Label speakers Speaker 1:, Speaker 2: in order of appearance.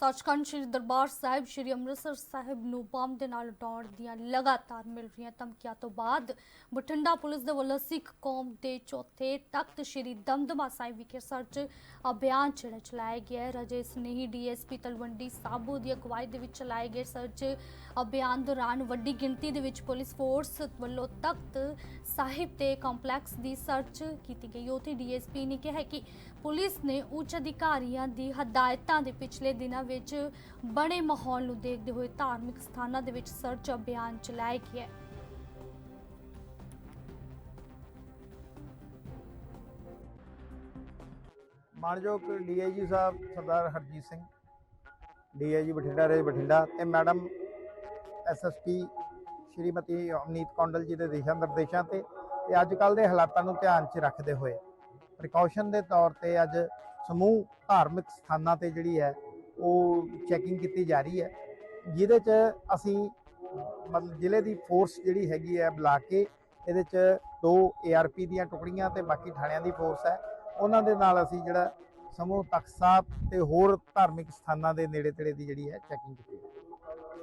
Speaker 1: ਸੱਚਖੰਡ ਸ੍ਰੀ ਦਰਬਾਰ ਸਾਹਿਬ, ਸ੍ਰੀ ਅੰਮ੍ਰਿਤਸਰ ਸਾਹਿਬ ਨੂੰ ਬੰਬ ਦੇ ਨਾਲ ਉਡਾਉਣ ਦੀਆਂ ਲਗਾਤਾਰ ਮਿਲ ਰਹੀਆਂ ਧਮਕੀਆਂ ਤੋਂ ਬਾਅਦ ਬਠਿੰਡਾ ਪੁਲਿਸ ਦੇ ਵੱਲੋਂ ਸਿੱਖ ਕੌਮ ਦੇ ਚੌਥੇ ਤਖਤ ਸ੍ਰੀ ਦਮਦਮਾ ਸਾਹਿਬ ਵਿਖੇ ਸਰਚ ਅਭਿਆਨ ਜਿਹੜਾ ਚਲਾਇਆ ਗਿਆ ਹੈ। ਰਜੇ ਸਨੇਹੀ ਡੀਐਸਪੀ ਤਲਵੰਡੀ ਸਾਬੋ ਦੀ ਅਗਵਾਈ ਦੇ ਵਿੱਚ ਚਲਾਏ ਗਏ ਸਰਚ ਅਭਿਆਨ ਦੌਰਾਨ ਵੱਡੀ ਗਿਣਤੀ ਦੇ ਵਿੱਚ ਪੁਲਿਸ ਫੋਰਸ ਵੱਲੋਂ ਤਖਤ ਸਾਹਿਬ ਤੇ ਕੰਪਲੈਕਸ ਦੀ ਸਰਚ ਕੀਤੀ ਗਈ। ਉਥੇ ਡੀਐਸਪੀ ਨੇ ਕਿਹਾ ਕਿ ਪੁਲਿਸ ਨੇ ਉੱਚ ਅਧਿਕਾਰੀਆਂ ਦੀ ਹਦਾਇਤਾਂ ਦੇ ਪਿਛਲੇ ਦਿਨਾਂ ਵਿੱਚ ਬਣੇ ਮਾਹੌਲ ਨੂੰ ਦੇਖਦੇ ਹੋਏ ਧਾਰਮਿਕ ਸਥਾਨਾਂ ਦੇ ਵਿੱਚ ਸਰਚ ਅਭਿਆਨ ਚਲਾਇਆ ਗਿਆ ਹੈ।
Speaker 2: ਮਾਨਯੋਗ ਡੀਆਈਜੀ ਸਾਹਿਬ ਸਰਦਾਰ ਹਰਜੀਤ ਸਿੰਘ, ਡੀਆਈਜੀ ਬਠਿੰਡਾ ਰੇਜ ਬਠਿੰਡਾ ਤੇ ਮੈਡਮ ਐਸਐਸਪੀ ਸ਼੍ਰੀਮਤੀ ਅਮਨੀਤ ਕੌਂਡਲ ਜੀ ਦੇ ਦਿਸ਼ਾ ਨਿਰਦੇਸ਼ਾਂ ਤੇ ਤੇ ਅੱਜ ਕੱਲ ਦੇ ਹਾਲਾਤਾਂ ਨੂੰ ਧਿਆਨ 'ਚ ਰੱਖਦੇ ਹੋਏ ਪ੍ਰੀਕਾਸ਼ਨ ਦੇ ਤੌਰ ਤੇ ਅੱਜ ਸਮੂਹ ਧਾਰਮਿਕ ਸਥਾਨਾਂ ਤੇ ਜਿਹੜੀ ਹੈ ਉਹ ਚੈਕਿੰਗ ਕੀਤੀ ਜਾ ਰਹੀ ਹੈ। ਜਿਹਦੇ 'ਚ ਅਸੀਂ, ਮਤਲਬ ਜ਼ਿਲ੍ਹੇ ਦੀ ਫੋਰਸ ਜਿਹੜੀ ਹੈਗੀ ਹੈ ਬੁਲਾ ਕੇ ਇਹਦੇ 'ਚ ਦੋ ਏਆਰਪੀ ਦੀਆਂ ਟੁਕੜੀਆਂ ਤੇ ਬਾਕੀ ਥਾਣਿਆਂ ਦੀ ਫੋਰਸ ਹੈ। ਉਹਨਾਂ ਦੇ ਨਾਲ ਅਸੀਂ ਜਿਹੜਾ ਸਮੂਹ ਤਖਤ ਸਾਹਿਬ ਤੇ ਹੋਰ ਧਾਰਮਿਕ ਸਥਾਨਾਂ ਦੇ ਨੇੜੇ ਤੇੜੇ ਦੀ ਜਿਹੜੀ ਹੈ ਚੈਕਿੰਗ ਕੀਤੀ